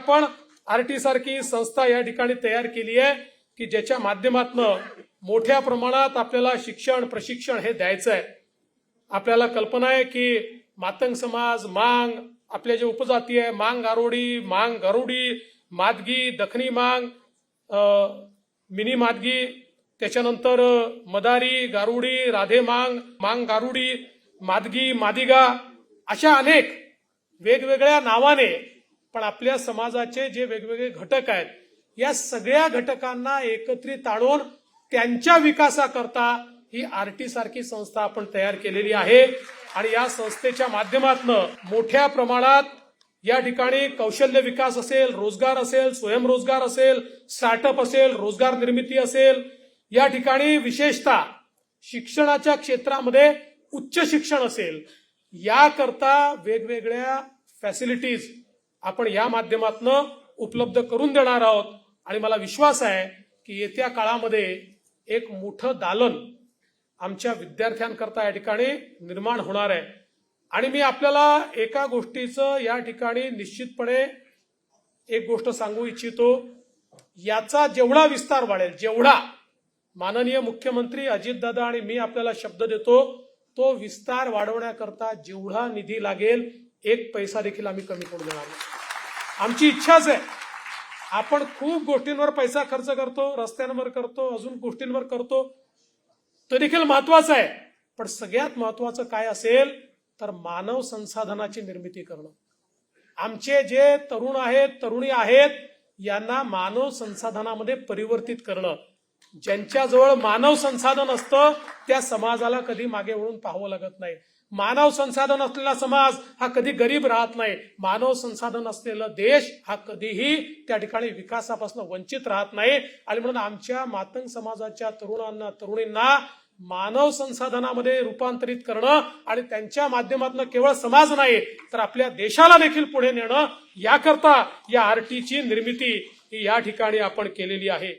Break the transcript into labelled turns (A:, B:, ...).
A: आपण R T सारखी संस्था या ठिकाणी तयार केली आहे की ज्याच्या माध्यमातनं मोठ्या प्रमाणात आपल्याला शिक्षण प्रशिक्षण हे द्यायचं आहे. आपल्याला कल्पना आहे की मातंग समाज मांग आपल्या जे उपजाती आहे मांग आरोडी मांग गरुडी मादगी दखनी मांग मिनी मादगी त्याच्यानंतर मदारी गारुडी राधे मांग मांग गारुडी मादगी मादिगा अशा अनेक वेगवेगळ्या नावाने पण आपल्या समाजाचे जे वेगवेगळे घटक आहेत या सगळ्या घटकांना एकत्रित आणून त्यांच्या विकासाकरता ही आरटी सारखी संस्था आपण तयार केलेली आहे. आणि या संस्थेच्या माध्यमातून मोठ्या प्रमाणात या ठिकाणी कौशल्य विकास असेल रोजगार असेल स्वयंरोजगार असेल स्टार्टअप असेल रोजगार निर्मिती असेल या ठिकाणी विशेषतः शिक्षणाच्या क्षेत्रामध्ये उच्च शिक्षण असेल याकरता वेगवेगळ्या फॅसिलिटीज आपण या माध्यमातून उपलब्ध करून देणार आहोत. आणि मला विश्वास आहे की येत्या काळामध्ये एक मोठं दालन आमच्या विद्यार्थ्यांकरता या ठिकाणी निर्माण होणार आहे. आणि मी आपल्याला एका गोष्टीचं या ठिकाणी निश्चितपणे एक गोष्ट सांगू इच्छितो. याचा जेवढा विस्तार वाढेल जेवढा माननीय मुख्यमंत्री अजितदादा आणि मी आपल्याला शब्द देतो तो विस्तार वाढवण्याकरता जेवढा निधी लागेल एक पैसा देखील आम्ही कमी करू देणार नाही. आमची इच्छाच आहे. आपण खूप गोष्टींवर पैसा खर्च करतो रस्त्यांवर करतो अजून गोष्टींवर करतो. तो देखील महत्वाचं आहे. पण सगळ्यात महत्वाचं काय असेल तर मानव संसाधनाची निर्मिती करणं. आमचे जे तरुण आहेत तरुणी आहेत यांना मानव संसाधनामध्ये परिवर्तित करणं. ज्यांच्याजवळ मानव संसाधन असतं त्या समाजाला कधी मागे वळून पाहावं लागत नाही. मानव संसाधन असलेला समाज हा कधी गरीब राहत नाही. मानव संसाधन असलेला देश हा कधीही त्या ठिकाणी विकासापासून वंचित राहत नाही. आणि म्हणून आमच्या मातंग समाजाच्या तरुणांना तरुणींना मानव संसाधनामध्ये रूपांतरित करणं आणि त्यांच्या माध्यमातून केवळ समाज नाही तर आपल्या देशाला देखील पुढे नेणं याकरता या आरटीची निर्मिती ही या ठिकाणी आपण केलेली आहे.